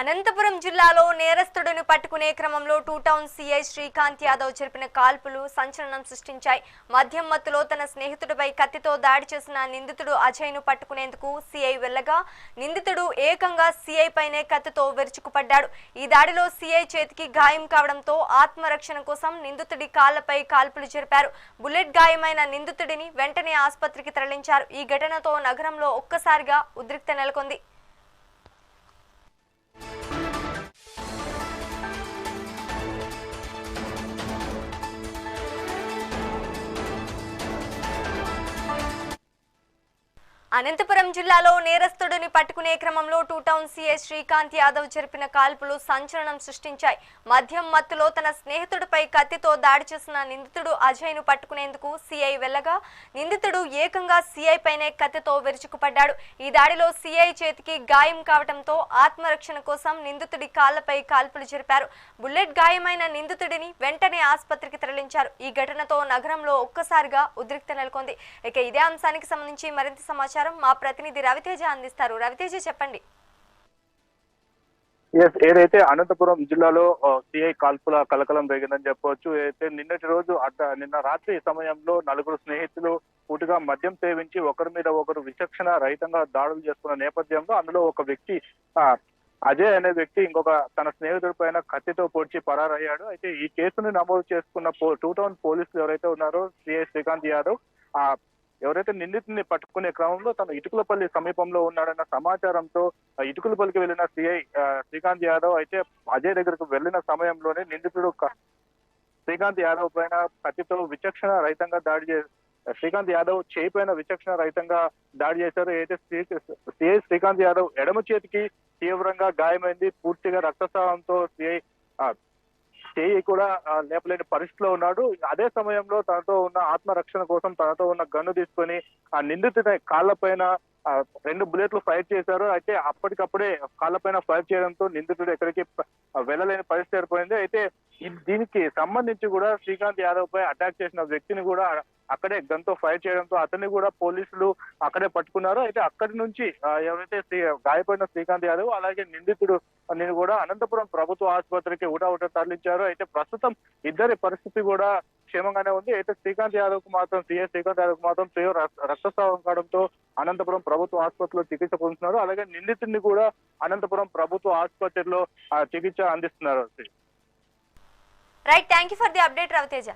అనంతపురం జిల్లాలో నేరస్తుడిని పట్టుకునే క్రమంలో two town CI Srikanth Yadav జరిపిన కాల్పులు సంచలనం సృష్టించాయి. మద్యం మత్తులో తన స్నేహితుడిపై కత్తితో దాడి చేసిన నిందితుడు అజయ్ను పట్టుకునేందుకు సీఐ వెళ్ళగా నిందితుడు ఏకంగా సీఐ పైనే కత్తితో విరుచుకుపడ్డాడు. ఈ దాడిలో సీఐ చేతికి గాయం కావడంతో ఆత్మరక్షణ కోసం నిందితుడి కాళ్ళపై కాల్పులు జరిపారు. బుల్లెట్ గాయమైన నిందితుడిని వెంటనే ఆసుపత్రికి తరలించారు. ఈ ఘటనతో నగరంలో ఒక్కసారిగా ఉద్రిక్త నెలకొంది. అనంతపురం జిల్లాలో నేరస్తుడిని పట్టుకునే క్రమంలో two town CI Srikanth Yadav జరిపిన కాల్పులు సంచలనం సృష్టించాయి. మద్యం మత్తులో తన స్నేహితుడిపై కత్తితో దాడి చేసిన నిందితుడు అజయ్ను పట్టుకునేందుకు సీఐ వెళ్ళగా నిందితుడు ఏకంగా సీఐ పైనే కత్తితో విరుచుకుపడ్డాడు. ఈ దాడిలో సీఐ చేతికి గాయం కావడంతో ఆత్మరక్షణ కోసం నిందితుడి కాళ్ళపై కాల్పులు జరిపారు. బుల్లెట్ గాయమైన నిందితుడిని వెంటనే ఆసుపత్రికి తరలించారు. ఈ ఘటనతో నగరంలో ఒక్కసారిగా ఉద్రిక్త నెలకొంది. ఇక ఇదే అంశానికి సంబంధించి మరింత సమాచారం మా ప్రతినిధి రవితేజ అందిస్తారు. రవితేజ చెప్పండి. ఎస్ ఏదైతే అనంతపురం జిల్లాలో సిఐ కాల్పుల కలకలం రేగిందని చెప్పవచ్చు అయితే నిన్నటి రోజు అడ్డ నిన్న రాత్రి సమయంలో నలుగురు స్నేహితులు పూటుగా మద్యం సేవించి ఒకరి మీద ఒకరు విచక్షణ రహితంగా దాడులు చేసుకున్న నేపథ్యంలో అందులో ఒక వ్యక్తి అజయ్ అనే వ్యక్తి ఇంకొక తన స్నేహితుడి పైన కత్తితో పొడిచి పరారయ్యాడు. అయితే ఈ కేసును నమోదు చేసుకున్న పో టూ టౌన్ పోలీసులు ఎవరైతే ఉన్నారో సిఐ శ్రీకాంత్ యాదవ్ ఆ ఎవరైతే నిందితుడిని పట్టుకునే క్రమంలో తను ఇటుకులపల్లి సమీపంలో ఉన్నాడన్న సమాచారంతో ఇటుకులపల్లికి వెళ్ళిన సిఐ శ్రీకాంత్ యాదవ్ అయితే అజయ్ దగ్గరకు వెళ్ళిన సమయంలోనే నిందితుడు శ్రీకాంత్ యాదవ్ పైన కత్తితో విచక్షణ రహితంగా దాడి చే శ్రీకాంత్ యాదవ్ చేయిపోయిన విచక్షణ రహితంగా దాడి చేశారు. అయితే సిఐ శ్రీకాంత్ యాదవ్ ఎడమ చేతికి తీవ్రంగా గాయమైంది పూర్తిగా రక్తస్రావంతో సిఐ చేయి కూడా లేపలేని పరిస్థితిలో ఉన్నాడు. అదే సమయంలో తనతో ఉన్న ఆత్మరక్షణ కోసం తనతో ఉన్న గన్ను తీసుకొని ఆ నిందితుడి కాళ్ళపైన పైన రెండు బుల్లెట్లు ఫైర్ చేశారు. అయితే అప్పటికప్పుడే కాళ్ళపైన ఫైర్ చేయడంతో నిందితుడు ఎక్కడికి వెళ్ళలేని పరిస్థితి ఏర్పడింది. అయితే దీనికి సంబంధించి కూడా శ్రీకాంత్ యాదవ్ పై అటాక్ చేసిన వ్యక్తిని కూడా అక్కడే గన్తో ఫైర్ చేయడంతో అతన్ని కూడా పోలీసులు అక్కడే పట్టుకున్నారు. అయితే అక్కడి నుంచి ఎవరైతే గాయపడిన శ్రీకాంత్ యాదవ్ అలాగే నిందితుడు నేను కూడా అనంతపురం ప్రభుత్వ ఆసుపత్రికి ఊట ఊట తరలించారు. అయితే ప్రస్తుతం ఇద్దరి పరిస్థితి కూడా క్షేమంగానే ఉంది. అయితే శ్రీకాంత్ యాదవ్కు మాత్రం సీఎం శ్రీకాంత్ యాదవ్కు మాత్రం తీవ్ర రక్తస్రావం కావడంతో అనంతపురం ప్రభుత్వ ఆసుపత్రిలో చికిత్స పొందుతున్నారు. అలాగే నిందితుడిని కూడా అనంతపురం ప్రభుత్వ ఆసుపత్రిలో చికిత్స అందిస్తున్నారు. Right thank you for the update Raviteja